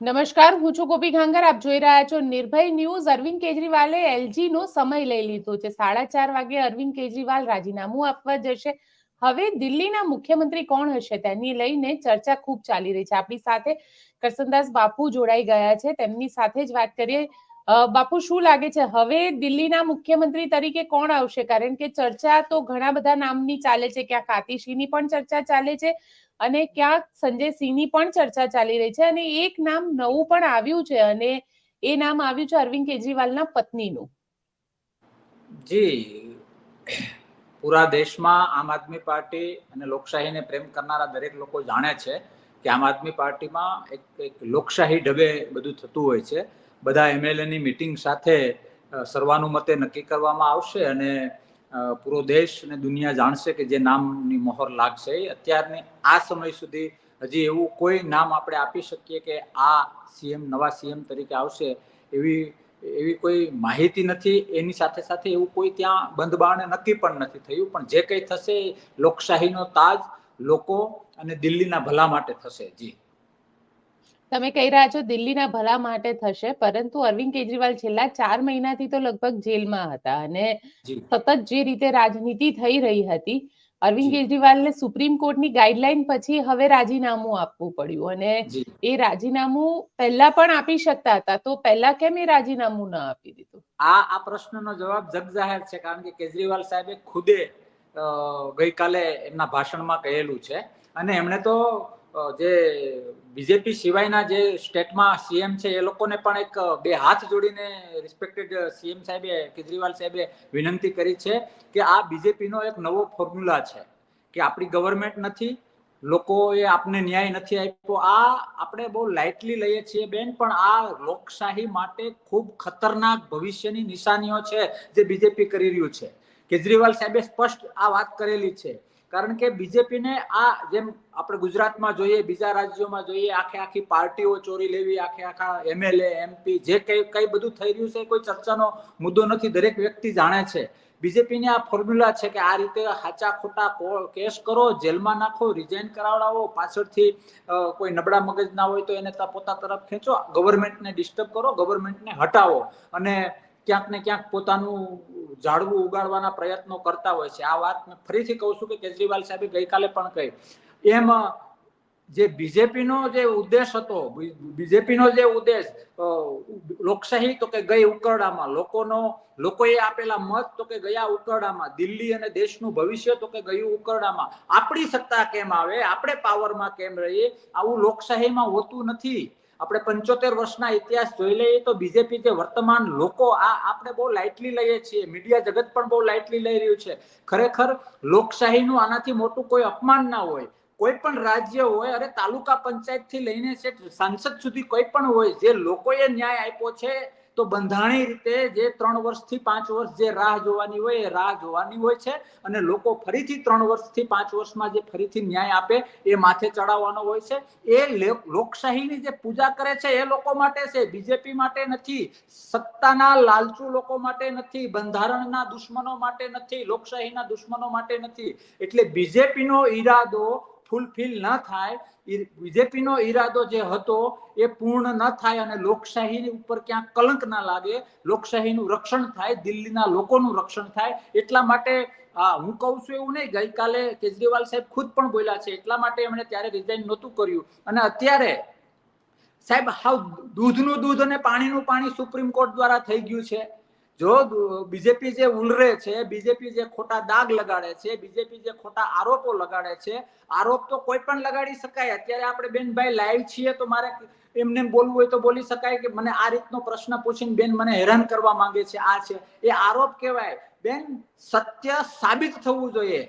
નમસ્કાર, હું છું ગોપી ઘાંગર આપ જોઈ રહ્યા છો નિર્ભય ન્યૂઝ. અરવિંદ કેજરીવાલે એલજી નો સમય લઈ લીધો છે. સાડા ચાર વાગે અરવિંદ કેજરીવાલ રાજીનામું આપવા જશે. હવે દિલ્હીના મુખ્યમંત્રી કોણ હશે તેની લઈને ચર્ચા ખૂબ ચાલી રહી છે. આપણી સાથે કરસનદાસ બાપુ જોડાઈ ગયા છે. તેમની સાથે જ વાત કરીએ. બાપુ, શું લાગે છે? હવે દિલ્હીના મુખ્યમંત્રી તરીકે કોણ આવશે? કારણ કે ચર્ચા તો ઘણા બધા નામની ચાલે છે. ક્યાંક આતિશીની પણ ચર્ચા ચાલે છે. અને ક્યાંક સંજય સિંહની પણ ચર્ચા ચાલી રહી છે અને એક નામ નવું પણ આવ્યું છે અને એ નામ આવ્યું છે અરવિંદ કેજરીવાલના પત્નીનું. જી. પૂરા દેશમાં આમ આદમી પાર્ટી અને લોકશાહીને પ્રેમ કરનારા દરેક લોકો જાણે છે કે આમ આદમી પાર્ટીમાં એક એક લોકશાહી ઢબે બધું થતું હોય છે. બધા એમએલએની મિટિંગ સાથે સર્વાનુમતે નક્કી કરવામાં આવશે અને પૂરો દેશ અને દુનિયા જાણશે કે જે નામની મહોર લાગશે. અત્યારની આ સમય સુધી હજી એવું કોઈ નામ આપણે આપી શકીએ કે આ સીએમ, નવા સીએમ તરીકે આવશે એવી એવી કોઈ માહિતી નથી. એની સાથે સાથે એવું કોઈ ત્યાં બંધબારણે નક્કી પણ નથી થયું. પણ જે કંઈ થશે લોકશાહીનો તાજ લોકો અને દિલ્હીના ભલા માટે થશે. જી. તમે કહી રહ્યા છો દિલ્હીના ભલા માટે થશે પરંતુ અરવિંદ કેજરીવાલ છેલ્લા ચાર મહિનાથી તો લગભગ જેલમાં હતા અને સતત જે રીતે રાજનીતિ થઈ રહી હતી અરવિંદ. કેજરીવાલને સુપ્રીમ કોર્ટની ગાઈડલાઈન પછી હવે રાજીનામું આપવું પડ્યું અને એ રાજીનામું પહેલા પણ આપી શકતા હતા તો પહેલા કેમ એ રાજીનામું ના આપી દીધું? આ આ પ્રશ્નનો જવાબ જગજાહેર છે કારણ કે કેજરીવાલ સાહેબે ખુદે ગઈકાલે એમના ભાષણમાં કહેલું છે અને એમણે તો જે બીજેપી સિવાયના જે સ્ટેટમાં સીએમ છે, એ લોકોને પણ એક બે હાથ જોડીને રિસ્પેક્ટેડ સીએમ સાહેબે, કેજરીવાલ સાહેબે વિનંતી કરી છે કે આ બીજેપીનો એક નવો ફોર્મ્યુલા છે કે આપણી ગવર્મેન્ટ નથી, લોકોએ આપને ન્યાય નથી આપ્યો. આ આપણે બહુ લાઇટલી લઈએ છીએ બેન, પણ આ લોકશાહી માટે ખૂબ ખતરનાક ભવિષ્યની નિશાનીઓ છે જે બીજેપી કરી રહ્યું છે. કેજરીવાલ સાહેબે સ્પષ્ટ આ વાત કરેલી છે કારણ કે બીજેપીને આ જેમ આપણે ગુજરાતમાં જોઈએ, બીજા રાજ્યોમાં જોઈએ, આખે આખી પાર્ટીઓ ચોરી લેવી, આખે આખા એમએલએ, એમપી, જે કઈ કઈ બધું થઈ રહ્યું છે, કોઈ ચર્ચાનો મુદ્દો નથી, દરેક વ્યક્તિ જાણે છે. બીજેપીની આ ફોર્મ્યુલા છે કે આ રીતે હાચા ખોટા કેસ કરો, જેલમાં નાખો રિઝાઇન કરાવડાવો, પાછળથી કોઈ નબળા મગજ ના હોય તો એને પોતા તરફ ખેંચો, ગવર્મેન્ટને ડિસ્ટર્બ કરો, ગવર્મેન્ટને હટાવો. અને ક્યાંક ને ક્યાંક પોતાનું ઝાડવું ઉગાડવાના પ્રયત્નો કરતા હોય છે. આ વાત ફરીથી કહું છું કે કેજરીવાલ સાહેબે ગઈકાલે પણ કહી. એમ જે બીજેપીનો જે ઉદ્દેશ હતો બીજેપીનો જે ઉદ્દેશ લોકશાહી તો કે ગઈ ઉકરડામાં, લોકોનો, લોકોએ આપેલા મત તો કે ગયા ઉકરડામાં, દિલ્હી અને દેશનું ભવિષ્ય તો કે ગયું ઉકરડામાં. આપણી સત્તા કેમ આવે? આપણે પાવરમાં કેમ રહીએ? આવું લોકશાહીમાં હોતું નથી. આપણે પંચોતેર વર્ષના ઇતિહાસ જોઈ લઈએ તો બીજેપી જે વર્તમાન લોકો આ આપણે બહુ લાઇટલી લઈએ છીએ. મીડિયા જગત પણ બહુ લાઇટલી લઈ રહ્યું છે. ખરેખર લોકશાહીનું આનાથી મોટું કોઈ અપમાન ના હોય. કોઈ પણ રાજ્ય હોય, અરે તાલુકા પંચાયતથી લઈને સાંસદ સુધી કોઈ પણ હોય, જે લોકોએ ન્યાય આપ્યો છે તો બંધારણીય રીતે જે ત્રણ વર્ષથી પાંચ વર્ષ જે રાહ જોવાની હોય એ રાહ જોવાની હોય છે અને લોકો ફરીથી ત્રણ વર્ષથી પાંચ વર્ષમાં જે ફરીથી ન્યાય આપે એ માથે ચડાવવાનો હોય છે. એ લોકશાહીની જે પૂજા કરે છે એ લોકો માટે છે, બીજેપી માટે નથી, સત્તાના લાલચુ લોકો માટે નથી, બંધારણના દુશ્મનો માટે નથી, લોકશાહીના દુશ્મનો માટે નથી. એટલે બીજેપીનો ઈરાદો ફૂલફિલ ન થાય બીજેપીનો ઈરાદો જે હતો એ પૂર્ણ ન થાય અને લોકશાહી ઉપર ક્યાંક કલંક ના લાગે. લોકશાહીનું રક્ષણ થાય, દિલ્હીના લોકોનું રક્ષણ થાય. એટલા માટે, આ, હું કહું છું એવું નહીં, ગઈકાલે કેજરીવાલ સાહેબ ખુદ પણ બોલ્યા છે. એટલા માટે એમણે ત્યારે રિઝાઇન નહોતું કર્યું. અને અત્યારે, સાહેબ, હાવ દૂધનું દૂધ અને પાણીનું પાણી સુપ્રીમ કોર્ટ દ્વારા થઈ ગયું છે. જો બીજેપી જે ઉલરે છે, બીજેપી જે ખોટા દાગ લગાડે છે, બીજેપી જે ખોટા આરોપો લગાડે છે, આરોપ તો કોઈ પણ લગાડી શકાય. અત્યારે આપણે બેનભાઈ લાઈવ છીએ તો મારે એમને બોલવું હોય તો બોલી શકાય કે મને આ રીતનો પ્રશ્ન પૂછીને બેન મને હેરાન કરવા માંગે છે, આ છે. એ આરોપ કહેવાય. બેન, સત્ય સાબિત થવું જોઈએ.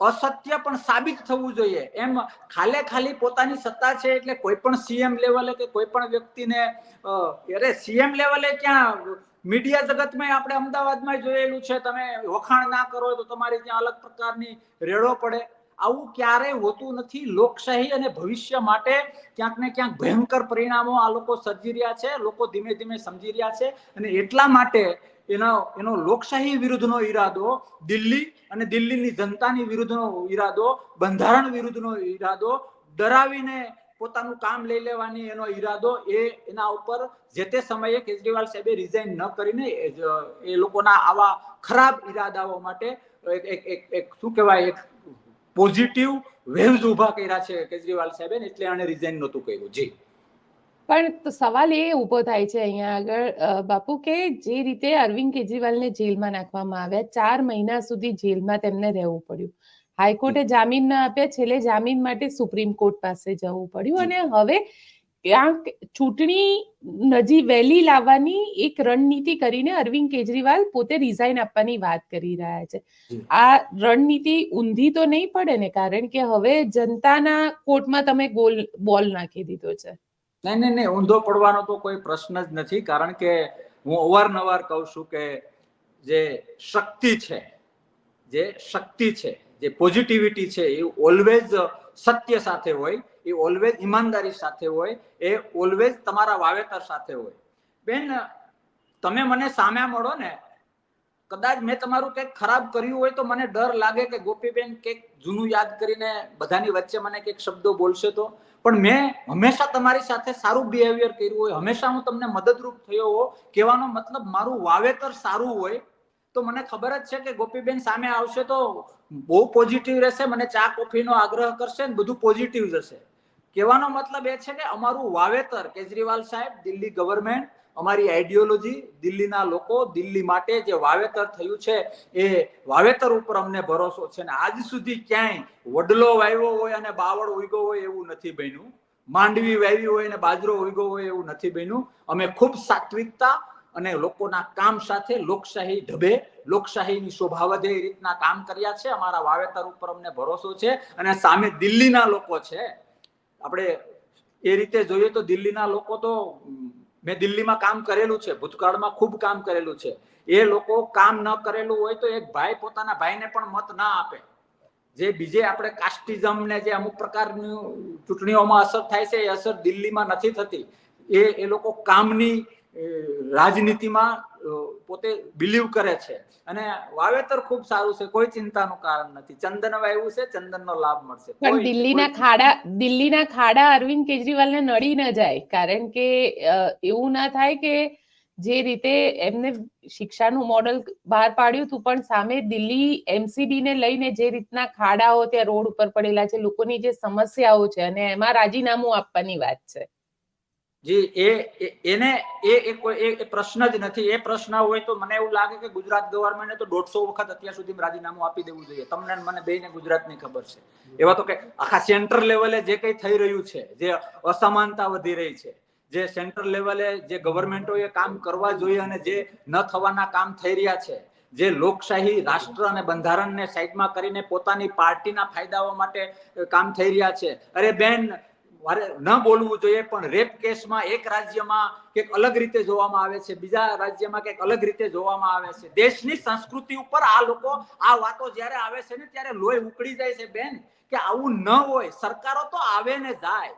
અસત્ય પણ સાબિત થવું જોઈએ. એમ ખાલે ખાલી પોતાની સત્તા છે એટલે કોઈ પણ સીએમ લેવલે કે કોઈ પણ વ્યક્તિને અરે સીએમ લેવલે ક્યાં મીડિયા જગતમાં આપણે અમદાવાદમાં જોયેલું છે, તમે વખાણ ના કરો તો તમારી ત્યાં અલગ પ્રકારની રેડો પડે. આવું ક્યારેય હોતું નથી. લોકશાહી અને ભવિષ્ય માટે ક્યાંક ને ક્યાંક ભયંકર પરિણામો આ લોકો સર્જી રહ્યા છે, લોકો ધીમે ધીમે સમજી રહ્યા છે અને એટલા માટે એનો એનો લોકશાહી વિરુદ્ધનો ઈરાદો, દિલ્હી અને દિલ્હીની જનતાની વિરુદ્ધનો ઈરાદો, બંધારણ વિરુદ્ધનો ઈરાદો ડરાવીને પોતાનું કામ લઈ લેવાની, એનો ઈરાદો એ એના ઉપર જે તે સમયે કેજરીવાલ સાહેબે રિઝાઇન ન કરીને એ લોકોના આવા ખરાબ ઈરાદાઓ માટે એક શું કહેવાય, એક પોઝિટિવ વેવ્સ ઊભા કર્યા છે કેજરીવાલ સાહેબે એટલે આને રિઝાઇન નહોતું કર્યું. જી. પણ સવાલ એ ઊભો થાય છે અહીંયા આગળ બાપુ, કે જે રીતે અરવિંદ કેજરીવાલને જેલમાં નાખવામાં આવ્યા, ચાર મહિના સુધી જેલમાં તેમને રહેવું પડ્યું. હાઈકોર્ટે જામીન ના આપ્યા છેલ્લે જામીન માટે સુપ્રીમ કોર્ટ પાસે જવું પડ્યું અને હવે ક્યાંક ચૂંટણી નજી વહેલી લાવવાની એક રણનીતિ કરીને અરવિંદ કેજરીવાલ પોતે રિઝાઇન આપવાની વાત કરી રહ્યા છે. આ રણનીતિ ઊંધી તો નહીં પડે ને કારણ કે હવે જનતાના કોર્ટમાં તમે ગોલ બોલ નાખી દીધો છે. નહીં નહીં નહીં ઊંધો પડવાનો તો કોઈ પ્રશ્ન જ નથી કારણ કે હું અવારનવાર કહું છું કે જે શક્તિ છે જે શક્તિ છે જે પોઝિટિવિટી છે એ ઓલવેઝ સત્ય સાથે હોય, એ ઓલવેઝ ઈમાનદારી સાથે હોય, એ ઓલવેઝ તમારા વાવેતર સાથે હોય. બેન, તમે મને સામે મળો ને, કદાચ મેં તમારું કંઈક ખરાબ કર્યું હોય તો મને ડર લાગે કે ગોપીબેન કંઈક જૂનું યાદ કરીને બધાની વચ્ચે મને કંઈક શબ્દો બોલશે તો. પણ મેં હંમેશા તમારી સાથે સારું બિહેવિયર કર્યું હોય, હંમેશા હું તમને મદદરૂપ થયો હો કહેવાનો મતલબ મારું વાવેતર સારું હોય, તો મને ખબર જ છે કે ગોપીબેન સામે આવશે તો બહુ પોઝિટિવ રહેશે, મને ચા, કોફીનો આગ્રહ કરશે ને બધું પોઝિટિવ જશે. કહેવાનો મતલબ એ છે કે અમારું વાવેતર, કેજરીવાલ સાહેબ, દિલ્હી ગવર્મેન્ટ અમારી આઈડિયોલોજી દિલ્હીના લોકો, દિલ્હી માટે જે વાવેતર થયું છે, એ વાવેતર ઉપર અમને ભરોસો છે ને આજ સુધી ક્યાંય વડલો વાવ્યો હોય અને બાવળ ઉગ્યો હોય એવું નથી બન્યું. માંડવી વાવી હોય અને બાજરો ઉગ્યો હોય એવું નથી બન્યું. અમે ખૂબ સાત્વિકતા અને લોકોના કામ સાથે લોકશાહી ઢબે લોકશાહીની શોભા વધે એ રીતના કામ કર્યા છે. અમારા વાવેતર ઉપર અમને ભરોસો છે અને સામે દિલ્હીના લોકો છે. આપણે એ રીતે જોઈએ તો દિલ્હીના લોકો તો મેં દિલ્હીમાં કામ કરેલું છે, ભૂતકાળમાં ખૂબ કામ કરેલું છે. એ લોકો કામ ન કરેલું હોય તો એક ભાઈ પોતાના ભાઈને પણ મત ના આપે. જે બીજે આપણે કાસ્ટિઝમ ને જે અમુક પ્રકારની ચૂંટણીઓમાં અસર થાય છે એ અસર દિલ્હીમાં નથી થતી. એ એ લોકો કામની રાજનીતિમાં પોતે બિલીવ કરે છે. અને વાવેતર ખૂબ સારું છે કોઈ ચિંતાનું કારણ નથી. ચંદન વાવ્યું છે ચંદનનો લાભ મળશે. પણ દિલ્હીના ખાડા દિલ્હીના ખાડા અરવિંદ કેજરીવાલને નડી ન જાય. કારણ કે એવું ના થાય કે જે રીતે એમને શિક્ષાનું મોડલ બહાર પાડ્યું હતું પણ સામે દિલ્હી એમસીડી ને લઈને જે રીતના ખાડાઓ ત્યાં રોડ ઉપર પડેલા છે લોકોની જે સમસ્યાઓ છે અને એમાં રાજીનામું આપવાની વાત છે. જી એ, એ- એને એ એ એ- એ પ્રશ્ન જ નથી. એ પ્રશ્ન હોય તો મને એવું લાગે કે ગુજરાત ગવર્મેન્ટે તો દોઢસો વખત અત્યાર સુધી રાજીનામું આપી દેવું જોઈએ. તમને ને મને બેને ગુજરાતની ખબર છે. એવા તો કે આખા સેન્ટર લેવલે જે કંઈ થઈ રહ્યું છે, જે અસમાનતા વધી રહી છે, જે સેન્ટર લેવલે જે ગવર્મેન્ટોએ કામ કરવા જોઈએ અને જે ન થવાના કામ થઈ રહ્યા છે, જે લોકશાહી રાષ્ટ્ર અને બંધારણને સાઈડમાં કરીને પોતાની પાર્ટીના ફાયદાઓ માટે કામ થઈ રહ્યા છે. અરે બેન ન બોલવું જોઈએ, પણ રેપ કેસમાં એક રાજ્યમાં કંઈક અલગ રીતે જોવામાં આવે છે, બીજા રાજ્યમાં કંઈક અલગ રીતે જોવામાં આવે છે. દેશની સંસ્કૃતિ ઉપર આ લોકો આ વાતો જ્યારે આવે છે ને, ત્યારે લોહી ઉકળી જાય છે બેન. કે આવું ન હોય, સરકારો તો આવે ને જાય.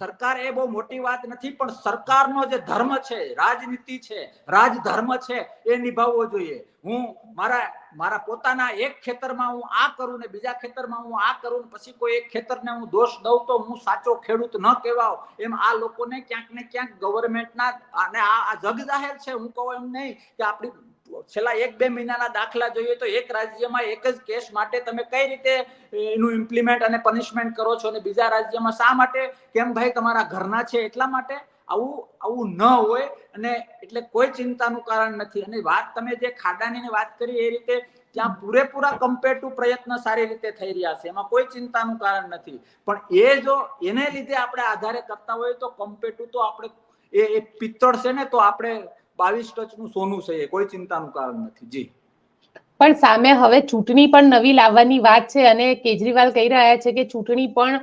સરકાર એ બહુ મોટી વાત નથી, પણ સરકારનો જે ધર્મ છે, રાજનીતિ છે, રાજધર્મ છે, એ નિભાવવો જોઈએ. હું મારા મારા પોતાના એક ખેતરમાં હું આ કરું ને બીજા ખેતરમાં હું આ કરું ને પછી કોઈ એક ખેતરને હું દોષ દઉં તો હું સાચો ખેડૂત ન કહેવાવ એમ આ લોકોને ક્યાંક ને ક્યાંક ગવર્મેન્ટના અને આ જગ જાહેર છે, હું કહું એમ નહીં કે આપણી છેલ્લા એક બે મહિનાના દાખલા જોઈએ તો એક રાજ્યમાં એક જ કેસ માટે તમે કઈ રીતે એનું ઇમ્પ્લિમેન્ટ અને પનિશમેન્ટ કરો છો અને બીજા રાજ્યમાં શા માટે? કેમ ભાઈ તમારા ઘરના છે એટલા માટે? આવું આવું ન હોય અને એટલે કોઈ ચિંતાનું કારણ નથી. અને વાત તમે જે ખાડાની વાત કરી એ રીતે ત્યાં પૂરેપૂરા કમ્પેર ટુ પ્રયત્ન સારી રીતે થઈ રહ્યા છે. એમાં કોઈ ચિંતાનું કારણ નથી. પણ એ જો એને લીધે આપણે આધારે કરતા હોય તો કમ્પેર ટુ તો આપણે એ પિત્તળ છે ને તો આપણે બાવીસ ટચનું સોનું છે એ કોઈ ચિંતાનું કારણ નથી. જી. પણ સામે હવે ચૂંટણી પણ નવી લાવવાની વાત છે અને કેજરીવાલ કહી રહ્યા છે કે ચૂંટણી પણ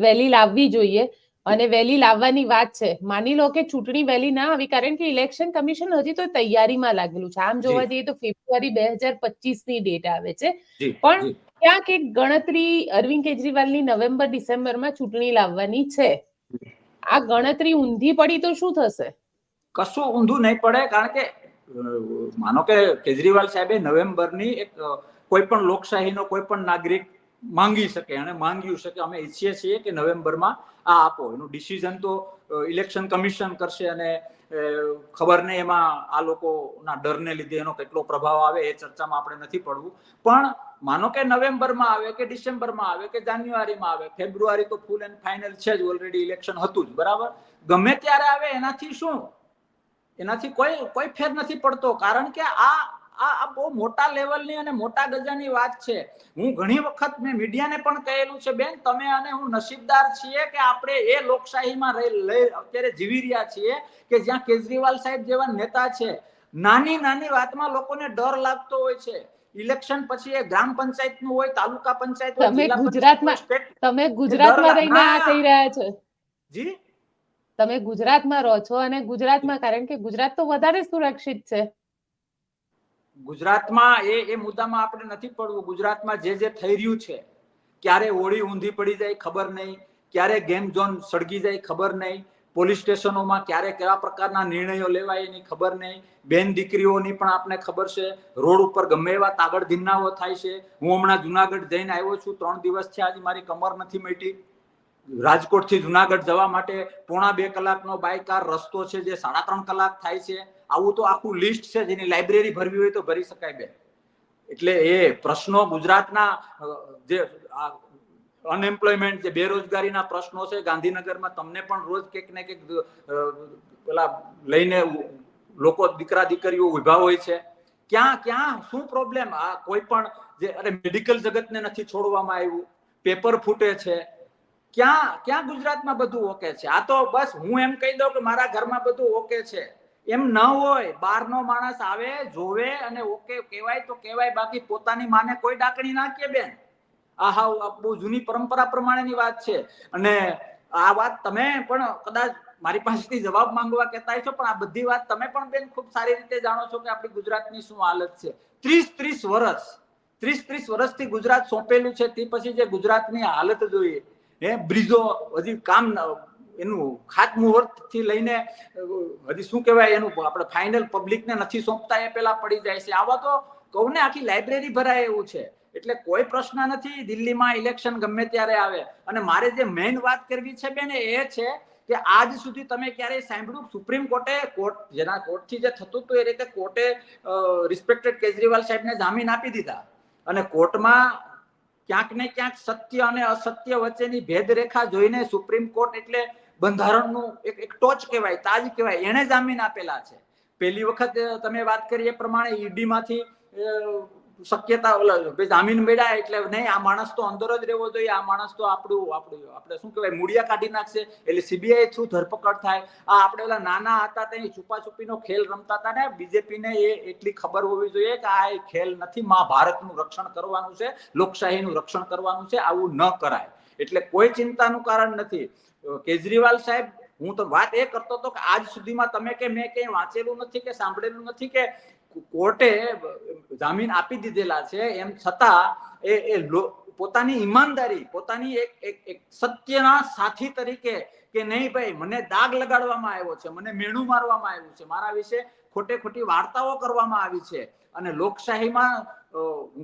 વહેલી લાવવી જોઈએ અને વહેલી લાવવાની વાત છે. માની લો કે ચૂંટણી વહેલી ના આવી કારણ કે ઇલેક્શન કમિશન હજી તો તૈયારીમાં લાગેલું છે. આમ જોવા જઈએ તો ફેબ્રુઆરી બે હજાર પચીસની ડેટ આવે છે. પણ- ક્યાંક એક ગણતરી અરવિંદ કેજરીવાલની નવેમ્બર ડિસેમ્બરમાં ચૂંટણી લાવવાની છે. આ ગણતરી ઊંધી પડી તો શું થશે? કશું ઊંધું નહીં પડે, કારણ કે માનો કે કેજરીવાલ સાહેબે નવેમ્બરની એક કોઈ પણ લોકશાહીનો કોઈ પણ નાગરિક માંગી શકે અને માંગ્યું છે કે અમે ઈચ્છીએ છીએ કે નવેમ્બરમાં આ આપો. એનું ડિસિઝન તો ઇલેક્શન કમિશન કરશે અને ખબર નહીં એમાં આ લોકોના ડરને લીધે એનો કેટલો પ્રભાવ આવે એ ચર્ચામાં આપણે નથી પડવું. પણ માનો કે નવેમ્બરમાં આવે કે ડિસેમ્બરમાં આવે કે જાન્યુઆરીમાં આવે, ફેબ્રુઆરી તો ફૂલ એન્ડ ફાઇનલ છે જ ઓલરેડી ઇલેક્શન હતું જ, બરાબર? ગમે ત્યારે આવે એનાથી શું? એનાથી કોઈ કોઈ ફેર નથી પડતો કારણ કે આ આ બહુ મોટા લેવલની અને મોટા ગજાની વાત છે. હું ઘણી વખત મેં મીડિયાને પણ કહેલું છે બેન તમે અને હું નસીબદાર છીએ કે આપણે એ લોકશાહીમાં રહી અત્યારે જીવી રહ્યા છીએ કે જ્યાં કેજરીવાલ સાહેબ જેવા નેતા છે. નાની નાની વાતમાં લોકોને ડર લાગતો હોય છે. ઇલેક્શન પછી એ ગ્રામ પંચાયતનું હોય તાલુકા પંચાયત તમે ગુજરાતમાં- તમે ગુજરાતમાં રહીને આ. કહી રહ્યા છો. જી? તમે ગુજરાતમાં રહો છો અને ગુજરાતમાં, કારણ કે ગુજરાત તો વધારે સુરક્ષિત છે. ગુજરાતમાં એ એ મુદ્દામાં આપણે નથી પડવું. ગુજરાતમાં જે જે થઈ રહ્યું છે, ક્યારે હોળી ઊંધી પડી જાય ખબર નહીં, ક્યારે ગેમ ઝોન સળગી જાય ખબર નહીં, પોલીસ સ્ટેશનોમાં ક્યારે કેવા પ્રકારના નિર્ણયો લેવાય એની ખબર નહીં, બેન દીકરીઓની પણ આપને ખબર છે, રોડ ઉપર ગમે એવા તાગડ ધીન્નાઓ થાય છે. હું હમણાં જુનાગઢ જઈને આવ્યો છું, ત્રણ દિવસ છે આજે મારી કમર નથી મટી. રાજકોટથી જુનાગઢ જવા માટે પોણા બે કલાકનો બાય કાર રસ્તો છે જે સાડા ત્રણ કલાક થાય છે. આવું તો આખું લિસ્ટ છે જેની લાઇબ્રેરી ભરવી હોય તો ભરી શકાય બે એટલે એ પ્રશ્નો ગુજરાતના જે અનએમ્પ્લોયમેન્ટ જે બેરોજગારીના પ્રશ્નો છે, ગાંધીનગરમાં તમને પણ રોજ કંઈક ને કંઈક પેલા લઈને લોકો દીકરા દીકરીઓ ઊભા હોય છે. ક્યાં ક્યાં, શું પ્રોબ્લેમ આ કોઈ પણ જે, અરે મેડિકલ જગતને નથી છોડવામાં આવ્યું. પેપર ફૂટે છે. ક્યાં ક્યાં ગુજરાતમાં બધું ઓકે છે? આ તો બસ હું એમ કહી દઉં કે મારા ઘરમાં બધું ઓકે છે. એમ ન હોય, બહારનો માણસ આવે, જોવે અને ઓકે કહેવાય તો કહેવાય. બાકી પોતાની માને કોઈ ડાકણી નાખીએ બેન? આ બહુ જૂની પરંપરા પ્રમાણેની વાત છે. અને આ વાત તમે પણ કદાચ મારી પાસેથી જવાબ માંગવા કહેતા છો પણ આ બધી વાત તમે પણ બેન ખૂબ સારી રીતે જાણો છો કે આપણી ગુજરાતની શું હાલત છે. ત્રીસ ત્રીસ વર્ષ, ત્રીસ ત્રીસ વર્ષથી ગુજરાત સોંપેલું છે, તે પછી જે ગુજરાતની હાલત જોઈએ હે, બ્રિજો, હજી કામ એનું ખાતમુહૂર્તથી લઈને હજી શું કહેવાય એનું, આપણે ફાઇનલ પબ્લિકને નથી સોંપતા, એ પેલા પડી જાય છે. આવા તો કહું ને, આખી લાઇબ્રેરી ભરાય એવું છે. એટલે કોઈ પ્રશ્ન નથી, દિલ્હીમાં ઇલેક્શન ગમે ત્યારે આવે. અને મારે જે મેઇન વાત કરવી છે, બેન, એ છે કે આજ સુધી તમે ક્યારેય સાંભળ્યું? સુપ્રીમ કોર્ટે કોર્ટ જેના કોર્ટથી જે થતું હતું, એ રીતે કોર્ટે રિસ્પેક્ટેડ કેજરીવાલ સાહેબને જામીન આપી દીધા. અને કોર્ટમાં ક્યાંક ને ક્યાંક સત્ય અને અસત્ય વચ્ચેની ભેદરેખા જોઈને સુપ્રીમ કોર્ટ એટલે બંધારણનું એક એક ટોચ કહેવાય તાજ કહેવાય. એને જામીન આપેલા છે. પહેલી વખત તમે વાત કરી એ પ્રમાણે ઈડી માંથી અ, શક્યતા જામીન મેળ્યા એટલે નહીં, આ માણસ તો અંદર જ રહેવો જોઈએ, આ માણસ તો આપણું આપણું, આપણે શું કહેવાય, મૂળિયા કાઢી નાખશે. એટલે સીબીઆઈ થ્રુ ધરપકડ થાય? આ આપણે ઓલા નાના હતા ત્યાં છુપાછુપીનો ખેલ રમતા હતા ને, બીજેપીને એ એટલી ખબર હોવી જોઈએ કે આ ખેલ નથી, મા ભારતનું રક્ષણ કરવાનું છે, લોકશાહીનું રક્ષણ કરવાનું છે, આવું ન કરાય. એટલે કોઈ ચિંતાનું કારણ નથી. કેજરીવાલ સાહેબ, હું તો વાત એ કરતો હતો કે આજ સુધીમાં તમે કે મેં ક્યાંય વાંચેલું નથી કે સાંભળેલું નથી કે કોર્ટે જામીન આપી દીધેલા છે. એમ છતાં એ એ પોતાની ઈમાનદારી, પોતાની એક એક એક સત્યના સાથી તરીકે કે નહીં ભાઈ, મને દાગ લગાડવામાં આવ્યો છે, મને મેણું મારવામાં આવ્યું છે, મારા વિશે ખોટે ખોટી વાર્તાઓ કરવામાં આવી છે. અને લોકશાહીમાં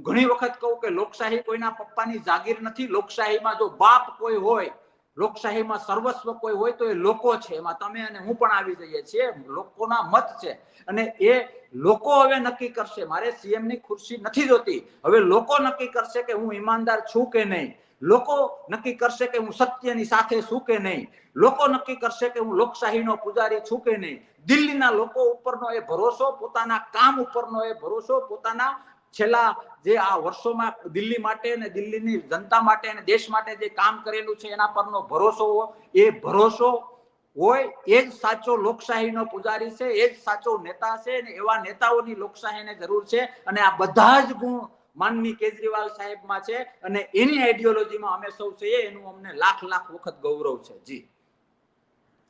ઘણી વખત કહું કે લોકશાહી કોઈના પપ્પાની જાગીર નથી. લોકશાહીમાં જો બાપ કોઈ હોય લોકશાહીમાં સર્વસ્વ કોઈ હોય તો એ લોકો છે. એમાં તમે અને હું પણ આવી જઈએ છીએ. લોકોના મત છે. અને એ લોકો હવે નક્કી કરશે. મારે સીએમની ખુરશી નથી જોતી. હવે લોકો નક્કી કરશે કે હું ઈમાનદાર છું કે નહીં. લોકો નક્કી કરશે કે હું સત્યની સાથે છું કે નહીં. લોકો નક્કી કરશે કે હું લોકશાહીનો પૂજારી છું કે નહીં. દિલ્હીના લોકો ઉપરનો એ ભરોસો, પોતાના કામ ઉપરનો એ ભરોસો, પોતાના છેલ્લા જે આ વર્ષોમાં દિલ્હી માટે અને દિલ્હીની જનતા માટે અને દેશ માટે જે કામ કરેલું છે, એના પરનો ભરોસો એ ભરોસો હોય એ જ સાચો લોકશાહીનો પૂજારી છે, એ જ સાચો નેતા છે અને એવા નેતાઓની લોકશાહીને જરૂર છે. અને આ બધા જ ગુણ માનની કેજરીવાલ સાહેબમાં છે અને એની આઈડિયોલોજીમાં અમે સૌ છીએ, એનું અમને લાખ લાખ વખત ગૌરવ છે. જી.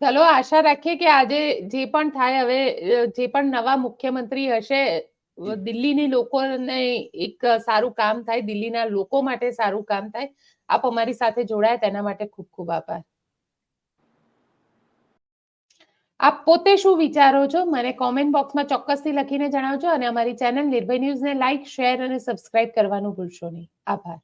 ચલો, આશા રાખીએ કે આજે જે પણ થાય, હવે જે પણ નવા મુખ્યમંત્રી હશે દિલ્હીની લોકોને એક સારું કામ થાય, દિલ્હીના લોકો માટે સારું કામ થાય. આપ અમારી સાથે જોડાયા, તેના માટે ખૂબ ખૂબ આભાર. આપ પોતે શું વિચારો છો? મને કોમેન્ટ બોક્સમાં ચોક્કસથી લખીને જણાવજો અને અમારી ચેનલ નિર્ભય ન્યૂઝને લાઈક શેર અને સબસ્ક્રાઇબ કરવાનું ભૂલશો નહીં. આભાર.